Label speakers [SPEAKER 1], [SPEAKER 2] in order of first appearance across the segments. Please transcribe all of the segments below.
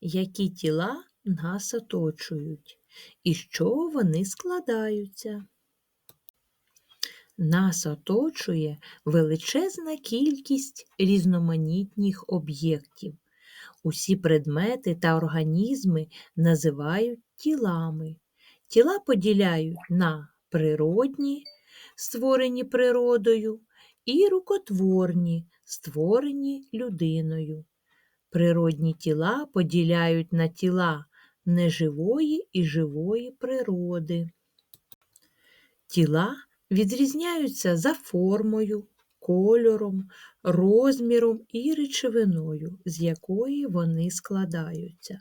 [SPEAKER 1] які тіла нас оточують і чого вони складаються. Нас оточує величезна кількість різноманітних об'єктів. Усі предмети та організми називають тілами. Тіла поділяють на природні, створені природою, і рукотворні, створені людиною. Природні тіла поділяють на тіла неживої і живої природи. Тіла відрізняються за формою, кольором, розміром і речовиною, з якої вони складаються.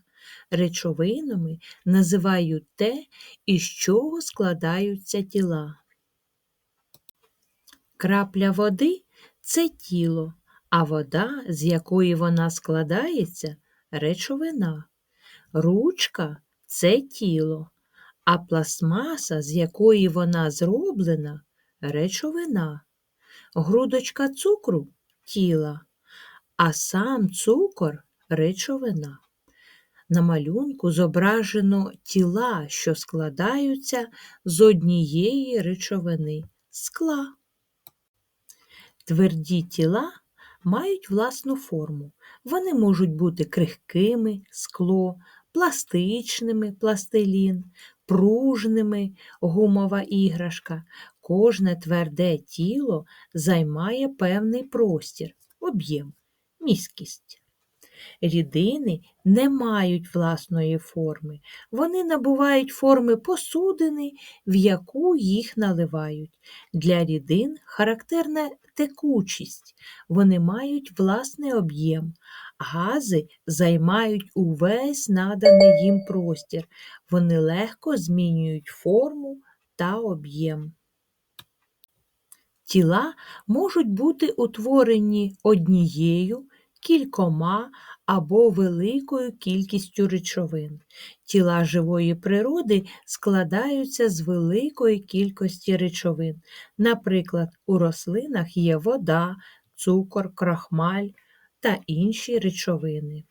[SPEAKER 1] Речовинами називають те, із чого складаються тіла. Крапля води це тіло, а вода, з якої вона складається, речовина. Ручка це тіло, а пластмаса, з якої вона зроблена, речовина. Грудочка цукру тіла, а сам цукор речовина. На малюнку зображено тіла, що складаються з однієї речовини скла. Тверді тіла мають власну форму. Вони можуть бути крихкими скло, пластичними пластилін, пружними гумова іграшка. Кожне тверде тіло займає певний простір, об'єм, міськість. Рідини не мають власної форми. Вони набувають форми посудини, в яку їх наливають. Для рідин характерна текучість. Вони мають власний об'єм. Гази займають увесь наданий їм простір. Вони легко змінюють форму та об'єм. Тіла можуть бути утворені однією, кількома або великою кількістю речовин. Тіла живої природи складаються з великої кількості речовин. Наприклад, у рослинах є вода, цукор, крахмаль та інші речовини.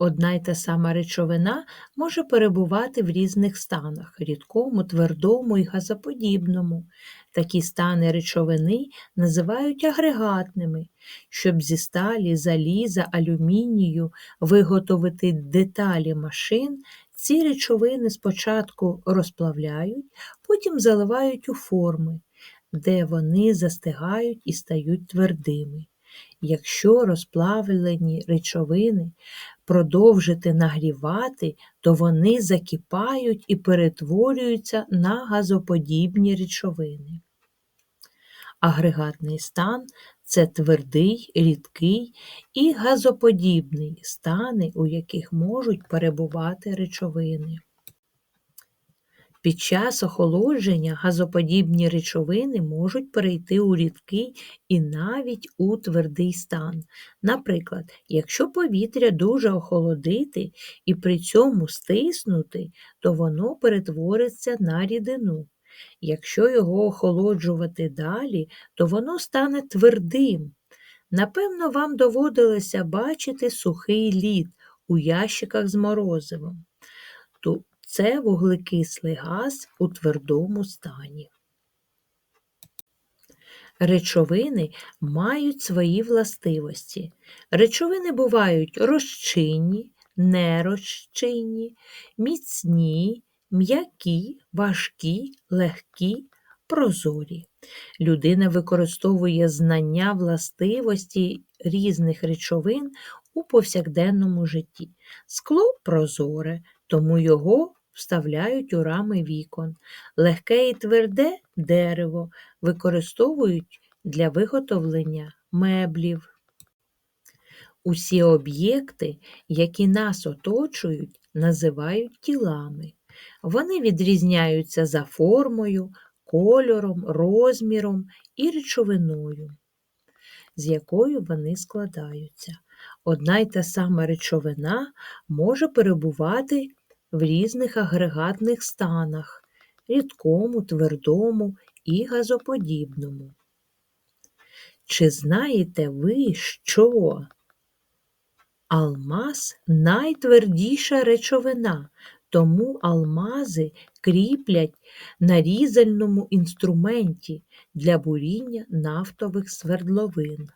[SPEAKER 1] Одна й та сама речовина може перебувати в різних станах рідкому, твердому і газоподібному. Такі стани речовини називають агрегатними. Щоб зі сталі, заліза, алюмінію виготовити деталі машин, ці речовини спочатку розплавляють, потім заливають у форми, де вони застигають і стають твердими. Якщо розплавлені речовини продовжити нагрівати, то вони закипають і перетворюються на газоподібні речовини. Агрегатний стан це твердий, рідкий і газоподібний стани, у яких можуть перебувати речовини. Під час охолодження газоподібні речовини можуть перейти у рідкий і навіть у твердий стан. Наприклад, якщо повітря дуже охолодити і при цьому стиснути, то воно перетвориться на рідину. Якщо його охолоджувати далі, то воно стане твердим. Напевно, вам доводилося бачити сухий лід у ящиках з морозивом. Це вуглекислий газ у твердому стані. Речовини мають свої властивості. Речовини бувають розчинні, нерозчинні, міцні, м'які, важкі, легкі, прозорі. Людина використовує знання властивості різних речовин у повсякденному житті. Скло прозоре, тому його вставляють у рами вікон. Легке і тверде дерево використовують для виготовлення меблів. Усі об'єкти, які нас оточують, називають тілами. Вони відрізняються за формою, кольором, розміром і речовиною, з якою вони складаються. Одна й та сама речовина може перебувати в різних агрегатних станах рідкому, твердому і газоподібному. Чи знаєте ви, що Алмаз найтвердіша речовина, тому алмази кріплять на різальному інструменті для буріння нафтових свердловин.